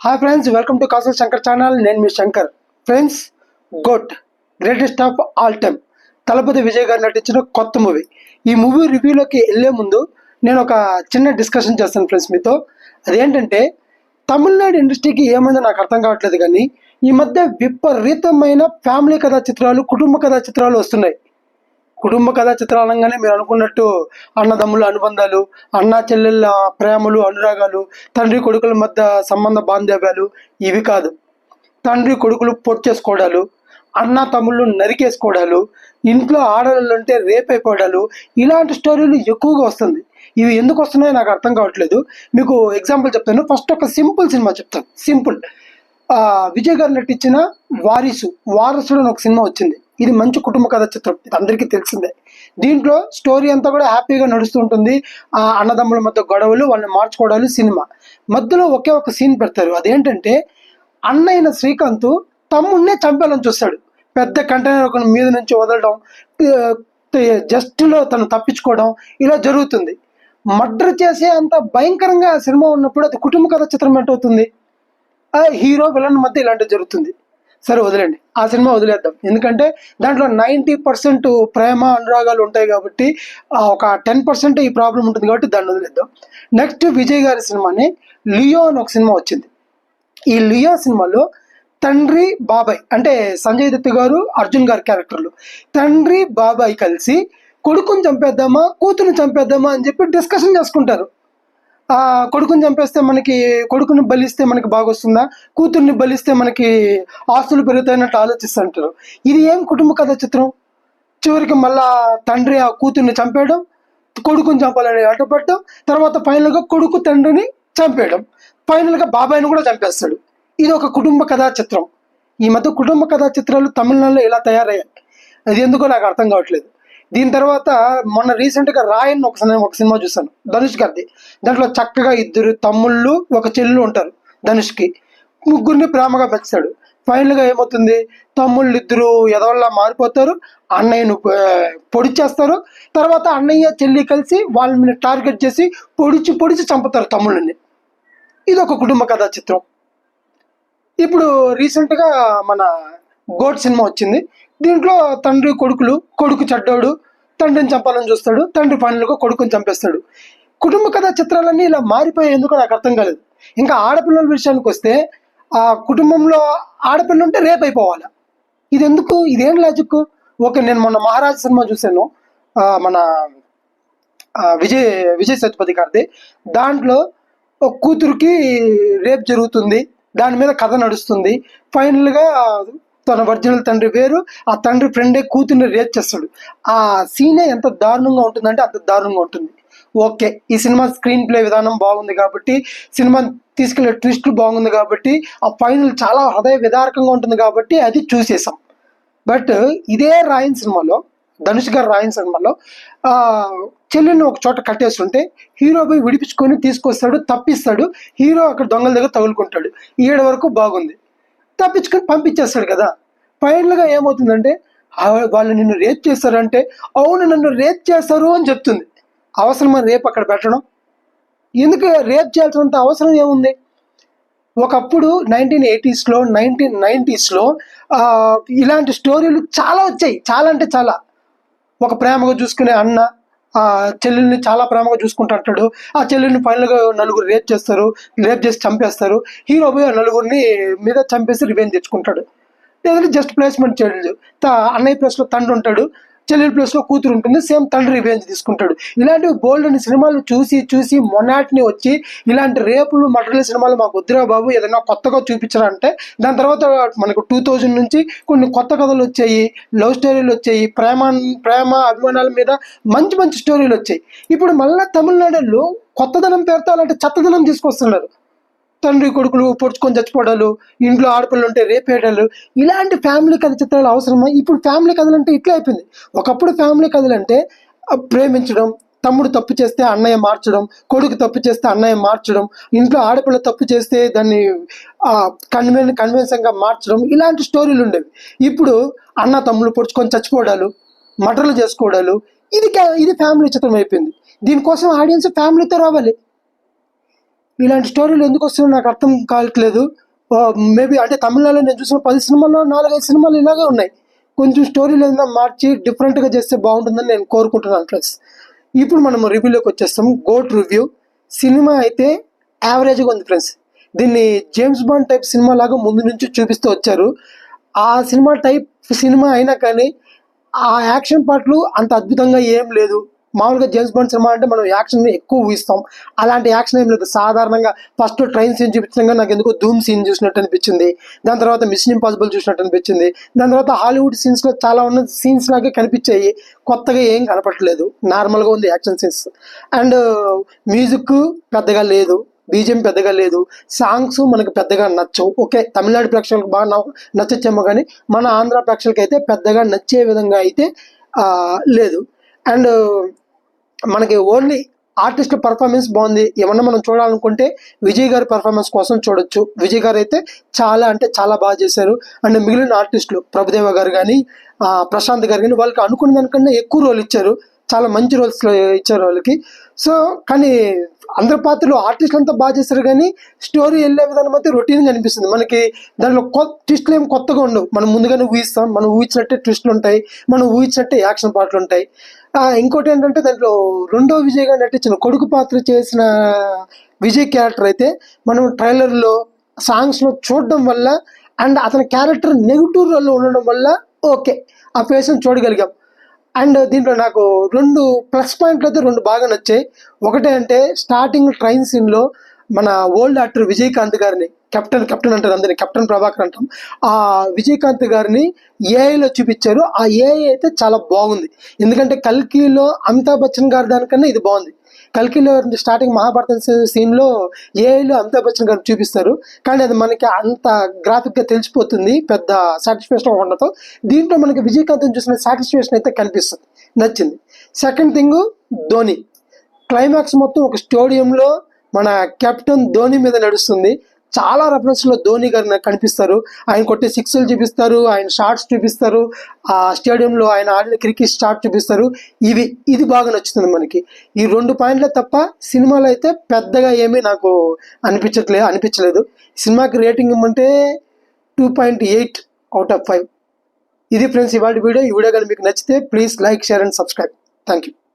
Hi friends welcome to Kasal Shankar channel నేను మీ Shankar friends GOAT greatest of all time Thalapathy Vijay garu నటించిన కొత్త movie. ఈ movie రివ్యూలోకి వెళ్ళే ముందు నేను ఒక చిన్న డిస్కషన్ చేస్తాను ఫ్రెండ్స్ మీతో. అదేంటంటే తమిళనాడు ఇండస్ట్రీకి ఏమైందో నాకు అర్థం కావట్లేదు కానీ ఈ మధ్య విపరీతమైన ఫ్యామిలీ కథా చిత్రాలు కుటుంబ కథా చిత్రాలు వస్తున్నాయి. కుటుంబ కథా చిత్రాలు అనగానే మీరు అనుకున్నట్టు అన్నదమ్ముల అనుబంధాలు అన్న చెల్లెళ్ళ ప్రేమలు అనురాగాలు తండ్రి కొడుకుల మధ్య సంబంధ బాంధవ్యాలు ఇవి కాదు. తండ్రి కొడుకులు పొట్ చేసుకోవడాలు అన్న తమ్ముళ్ళు నరికేసుకోవడాలు ఇంట్లో ఆడవాళ్ళు ఉంటే రేపైపోవడాలు ఇలాంటి స్టోరీలు ఎక్కువగా వస్తుంది. ఇవి ఎందుకు వస్తున్నాయో నాకు అర్థం కావట్లేదు. మీకు ఎగ్జాంపుల్ చెప్తాను. ఫస్ట్ ఒక సింపుల్ సినిమా చెప్తాను. సింపుల్. విజయ్ గారు నటించిన వారిసు వారసుడు అని ఒక సినిమా వచ్చింది. ఇది మంచి కుటుంబ కథ చిత్రం. ఇది అందరికీ తెలిసిందే. దీంట్లో స్టోరీ అంతా కూడా హ్యాపీగా నడుస్తుంటుంది ఆ అన్నదమ్ముల మధ్య గొడవలు వాళ్ళని మార్చుకోవడాలు సినిమా. మధ్యలో ఒకే ఒక సీన్ పెడతారు. అదేంటంటే అన్నయ్యన శ్రీకాంత్ తమ్ముడినే చంపాలని చూస్తాడు. పెద్ద కంటైనర్ ఒక మీద నుంచి వదలడం జస్ట్లో తను తప్పించుకోవడం ఇలా జరుగుతుంది. మర్డర్ చేసే అంత భయంకరంగా ఆ సినిమా ఉన్నప్పుడు అది కుటుంబ కథ చిత్రం ఏంటవుతుంది ఆ హీరో విలన్ మధ్య ఇలాంటివి జరుగుతుంది. సరే వదిలేండి ఆ సినిమా వదిలేద్దాం. ఎందుకంటే దాంట్లో నైంటీ పర్సెంట్ ప్రేమ అనురాగాలు ఉంటాయి కాబట్టి ఒక టెన్ పర్సెంట్ ఈ ప్రాబ్లం ఉంటుంది కాబట్టి దాన్ని వదిలేద్దాం. నెక్స్ట్ విజయ్ గారి సినిమాని లియో అని ఒక సినిమా వచ్చింది. ఈ లియో సినిమాలో తండ్రి బాబాయ్ అంటే సంజయ్ దత్ గారు అర్జున్ గారి క్యారెక్టర్లు. తండ్రి బాబాయ్ కలిసి కొడుకుని చంపేద్దామా కూతురుని చంపేద్దామా అని చెప్పి డిస్కషన్ చేసుకుంటారు. కొడుకుని చంపేస్తే మనకి కొడుకుని బలిస్తే మనకి బాగొస్తుందా? కూతుర్ని బలిస్తే మనకి ఆస్తులు పెరుగుతాయన్నట్టు ఆలోచిస్తుంటారు. ఇది ఏం కుటుంబ కథ చిత్రం? చివరికి మళ్ళా తండ్రి ఆ కూతుర్ని చంపేయడం కొడుకుని చంపాలని అడ్డుపడడం తర్వాత ఫైనల్గా కొడుకు తండ్రిని చంపేయడం. ఫైనల్గా బాబాయ్ని కూడా చంపేస్తాడు. ఇది ఒక కుటుంబ కథా చిత్రం. ఈ మధ్య కుటుంబ కథా చిత్రాలు తమిళనాడులో ఇలా తయారయ్యాయి? అది ఎందుకో నాకు అర్థం కావట్లేదు. దీని తర్వాత మొన్న రీసెంట్గా రాయన్ ఒక సినిమా ఒక సినిమా చూశాను. ధనుష్ గారిది. దాంట్లో చక్కగా ఇద్దరు తమ్ముళ్ళు ఒక చెల్లు ఉంటారు ధనుష్కి. ముగ్గురిని ప్రేమగా పెంచుతాడు ఫైనల్గా ఏమవుతుంది? తమ్ముళ్ళు ఇద్దరు ఎదవల్లా మారిపోతారు. అన్నయ్యను పొడి పొడిచేస్తారు తర్వాత అన్నయ్య చెల్లి కలిసి వాళ్ళని టార్గెట్ చేసి పొడిచి పొడిచి చంపుతారు తమ్ముళ్ళని. ఇది ఒక కుటుంబ కథా చిత్రం. ఇప్పుడు రీసెంట్గా మన గోడ్ సినిమా వచ్చింది. దీంట్లో తండ్రి కొడుకులు కొడుకు చెడ్డోడు తండ్రిని చంపాలని చూస్తాడు తండ్రి పనులకు కొడుకుని చంపేస్తాడు. కుటుంబ కథా చిత్రాలన్నీ ఇలా మారిపోయేందుకు ఎందుకో నాకు అర్థం కాలేదు. ఇంకా ఆడపిల్లల విషయానికి వస్తే ఆ కుటుంబంలో ఆడపిల్ల ఉంటే రేపు అయిపోవాలి. ఇది ఎందుకు ఇదేం లాజిక్ ఓకే నేను మొన్న మహారాజ్ సినిమా చూశాను. మన విజయ్ విజయ్ సత్పతి గారిది. దాంట్లో ఒక కూతురికి రేప్ జరుగుతుంది. దాని మీద కథ నడుస్తుంది. ఫైనల్గా తన ఒరిజినల్ తండ్రి వేరు ఆ తండ్రి ఫ్రెండే కూతుర్ని రేప్ చేస్తాడు. ఆ సీనే ఎంత దారుణంగా ఉంటుందంటే అంత దారుణంగా ఉంటుంది. ఓకే ఈ సినిమా స్క్రీన్ ప్లే విధానం బాగుంది కాబట్టి సినిమా తీసుకెళ్ళే ట్విస్ట్లు బాగుంది కాబట్టి ఆ ఫైనల్ చాలా హృదయ విదారకంగా ఉంటుంది కాబట్టి అది చూసేసాం. బట్ ఇదే రాయన్ సినిమాలో ధనుష్ గారు రాయన్ సినిమాలో చెల్లెని ఒక చోట కట్టేస్తుంటే హీరో పోయి విడిపించుకొని తీసుకొస్తాడు తప్పిస్తాడు హీరో అక్కడ దొంగల దగ్గర తగులుకుంటాడు. ఈడ వరకు బాగుంది. తప్పించుకొని పంపించేస్తాడు కదా. ఫైనల్గా ఏమవుతుందంటే వాళ్ళు నిన్ను రేప్ చేస్తారంటే అవును నన్ను రేప్ చేస్తారు అని చెప్తుంది. అవసరమా రేప్ అక్కడ పెట్టడం. ఎందుకు రేప్ చేయాల్సినంత అవసరం ఏముంది? ఒకప్పుడు నైన్టీన్ ఎయిటీస్లో నైన్టీన్ నైంటీస్లో ఇలాంటి స్టోరీలు చాలా వచ్చాయి. చాలా అంటే చాలా. ఒక ప్రేమగా చూసుకునే అన్న ఆ చెల్లెల్ని చాలా ప్రేమగా చూసుకుంటుంటాడు ఆ చెల్లెల్ని ఫైనల్గా నలుగురు రేప్ చేస్తారు. రేప్ చేసి చంపేస్తారు. హీరో పోయి ఆ నలుగురిని మీద చంపేసి రివెంజ్ తెచ్చుకుంటాడు. లేదంటే జస్ట్ ప్లేస్మెంట్ చేయలేదు. అన్నయ్య ప్లేస్లో తండ్రి ఉంటాడు. చెల్లెల ప్లేస్లో కూతురు ఉంటుంది సేమ్ తండ్రి రివెంజ్ తీసుకుంటాడు. ఇలాంటి బోల్డ్ సినిమాలు చూసి చూసి మొనాటిని వచ్చి ఇలాంటి రేపులు మటర్ల సినిమాలు మాకు వద్దురా బాబు ఏదైనా కొత్తగా చూపించారంటే దాని తర్వాత మనకు టూ థౌజండ్ నుంచి కొన్ని కొత్త కథలు వచ్చాయి లవ్ స్టోరీలు వచ్చాయి ప్రేమ ప్రేమ అభిమానాల మీద మంచి మంచి స్టోరీలు వచ్చాయి. ఇప్పుడు మళ్ళీ తమిళనాడులో కొత్తదనం పేరుతో అలాంటి చెత్తదనం తీసుకొస్తున్నారు. తండ్రి కొడుకులు పొడుచుకొని చచ్చిపోవడాలు ఇంట్లో ఆడపిల్లలు ఉంటే రేపేయడాలు ఇలాంటి ఫ్యామిలీ కథ చిత్రాలు అవసరమా? ఇప్పుడు ఫ్యామిలీ కథలు అంటే ఇట్లా అయిపోయింది. ఒకప్పుడు ఫ్యామిలీ కథలు అంటే ప్రేమించడం తమ్ముడు తప్పు చేస్తే అన్నయ్య మార్చడం కొడుకు తప్పు చేస్తే అన్నయ్య మార్చడం ఇంట్లో ఆడపిల్ల తప్పు చేస్తే దాన్ని కన్వెన్ కన్వెన్సంగా మార్చడం ఇలాంటి స్టోరీలు ఉండేవి. ఇప్పుడు అన్న తమ్ముడు పొడుచుకొని చచ్చిపోవడాలు మటర్లు చేసుకోవడాలు ఇది ఇది ఫ్యామిలీ చిత్రం అయిపోయింది. దీనికోసం ఆడియన్స్ ఫ్యామిలీతో రావాలి. ఇలాంటి స్టోరీలు ఎందుకు వస్తున్నాయో నాకు అర్థం కావట్లేదు. మేబీ అంటే తమిళనాడులో నేను చూసిన పది సినిమాల్లో నాలుగైదు సినిమాలు ఇలాగే ఉన్నాయి. కొంచెం స్టోరీలు ఏదైనా మార్చి డిఫరెంట్గా చేస్తే బాగుంటుందని నేను కోరుకుంటున్నాను ఫ్రెండ్స్. ఇప్పుడు మనం రివ్యూలోకి వచ్చేస్తాం. Goat review. సినిమా అయితే యావరేజ్గా ఉంది ఫ్రెండ్స్. దీన్ని జేమ్స్ బాండ్ టైప్ సినిమా లాగా ముందు నుంచి చూపిస్తూ వచ్చారు. ఆ సినిమా టైప్ సినిమా అయినా కానీ ఆ యాక్షన్ పార్ట్లు అంత అద్భుతంగా ఏం లేదు. మామూలుగా జేమ్స్ బాండ్ సినిమా అంటే మనం యాక్షన్ ఎక్కువ ఊహిస్తాం. అలాంటి యాక్షన్ ఏం లేదు. సాధారణంగా ఫస్ట్ ట్రైన్ సీన్ చూపించడంగా నాకు ఎందుకో ధూమ్ సీన్ చూసినట్టు అనిపించింది. దాని తర్వాత మిషన్ ఇంపాసిబుల్ చూసినట్టు అనిపించింది. దాని తర్వాత హాలీవుడ్ సీన్స్లో చాలా ఉన్న సీన్స్ లాగే కనిపించాయి. కొత్తగా ఏం కనపట్లేదు నార్మల్గా ఉంది యాక్షన్ సీన్స్ అండ్ మ్యూజిక్ పెద్దగా లేదు. బీజిఎం పెద్దగా లేదు. సాంగ్స్ మనకు పెద్దగా నచ్చవు. ఓకే తమిళనాడు ప్రేక్షకులకు బాగా నచ్చచ్చేమో కానీ మన ఆంధ్ర ప్రేక్షకులకి అయితే పెద్దగా నచ్చే విధంగా అయితే లేదు. అండ్ మనకి ఓన్లీ ఆర్టిస్ట్ పర్ఫార్మెన్స్ బాగుంది. ఏమన్నా మనం చూడాలనుకుంటే విజయ్ గారి పర్ఫార్మెన్స్ కోసం చూడొచ్చు. విజయ్ గారు అయితే చాలా అంటే చాలా బాగా చేశారు. అండ్ మిగిలిన ఆర్టిస్టులు ప్రభుదేవ గారు కానీ ప్రశాంత్ గారు కానీ వాళ్ళకి అనుకున్న దానికన్నా ఎక్కువ రోల్ ఇచ్చారు. చాలా మంచి రోల్స్ ఇచ్చారు వాళ్ళకి. సో కానీ అందరి పాత్రలు ఆర్టిస్టులు అంతా బాగా చేశారు కానీ స్టోరీ వెళ్ళే విధానం అయితే రొటీన్గా అనిపిస్తుంది. మనకి దాంట్లో కొత్త ట్విస్ట్లు ఏం కొత్తగా ఉండవు. మనం ముందుగానే ఊహిస్తాం. మనం ఊహించినట్టే ట్విస్ట్లు ఉంటాయి. మనం ఊహించినట్టే యాక్షన్ పాటలు ఉంటాయి. ఇంకోటి ఏంటంటే దాంట్లో రెండో విజయ్ గారు నటించిన కొడుకు పాత్ర చేసిన విజయ్ క్యారెక్టర్ అయితే మనం ట్రైలర్లో సాంగ్స్లో చూడడం వల్ల అండ్ అతని క్యారెక్టర్ నెగిటివ్ రోల్లో ఉండడం వల్ల ఓకే. ఆ ఫేస్ని చూడగలిగాం. అండ్ దీంట్లో నాకు రెండు ప్లస్ పాయింట్లు అయితే రెండు బాగా నచ్చాయి. ఒకటే అంటే స్టార్టింగ్ ట్రైన్ సీన్లో మన ఓల్డ్ యాక్టర్ విజయకాంత్ గారిని కెప్టెన్ కెప్టెన్ అంటారు అందరినీ కెప్టెన్ ప్రభాకర్ అంటాం. ఆ విజయకాంత్ గారిని ఏఐలో చూపించారు. ఆ ఏఐ అయితే చాలా బాగుంది. ఎందుకంటే కల్కిలో అమితాబ్ బచ్చన్ గారి దానికన్నా ఇది బాగుంది. కల్కిలో స్టార్టింగ్ మహాభారతం సీన్లో ఏఐలో అమితాబ్ బచ్చన్ గారు చూపిస్తారు. కానీ అది మనకి అంత గ్రాఫిక్గా తెలిసిపోతుంది పెద్ద సాటిస్ఫాక్షన్ ఉండటం దీంట్లో మనకి విజయకాంత్ చూసిన సాటిస్ఫాక్షన్ అయితే కనిపిస్తుంది నచ్చింది. Second thing Dhoni. క్లైమాక్స్ మొత్తం ఒక స్టేడియంలో మన కెప్టెన్ ధోని మీద నడుస్తుంది. చాలా రెఫరెన్స్లో ధోని గారు నాకు కనిపిస్తారు. ఆయన కొట్టే సిక్స్లు చూపిస్తారు. ఆయన షార్ట్స్ చూపిస్తారు. ఆ స్టేడియంలో ఆయన ఆడిన క్రికెట్ షార్ట్ చూపిస్తారు. ఇవి ఇది బాగా నచ్చుతుంది మనకి. ఈ రెండు పాయింట్లే తప్ప సినిమాలో అయితే పెద్దగా ఏమీ నాకు అనిపించట్లేదు అనిపించలేదు. సినిమాకి రేటింగ్ ఇమ్మంటే two point eight out of five ఇది ఫ్రెండ్స్ ఇవాళ వీడియో. ఈ వీడియో కానీ మీకు నచ్చితే please like share and subscribe thank you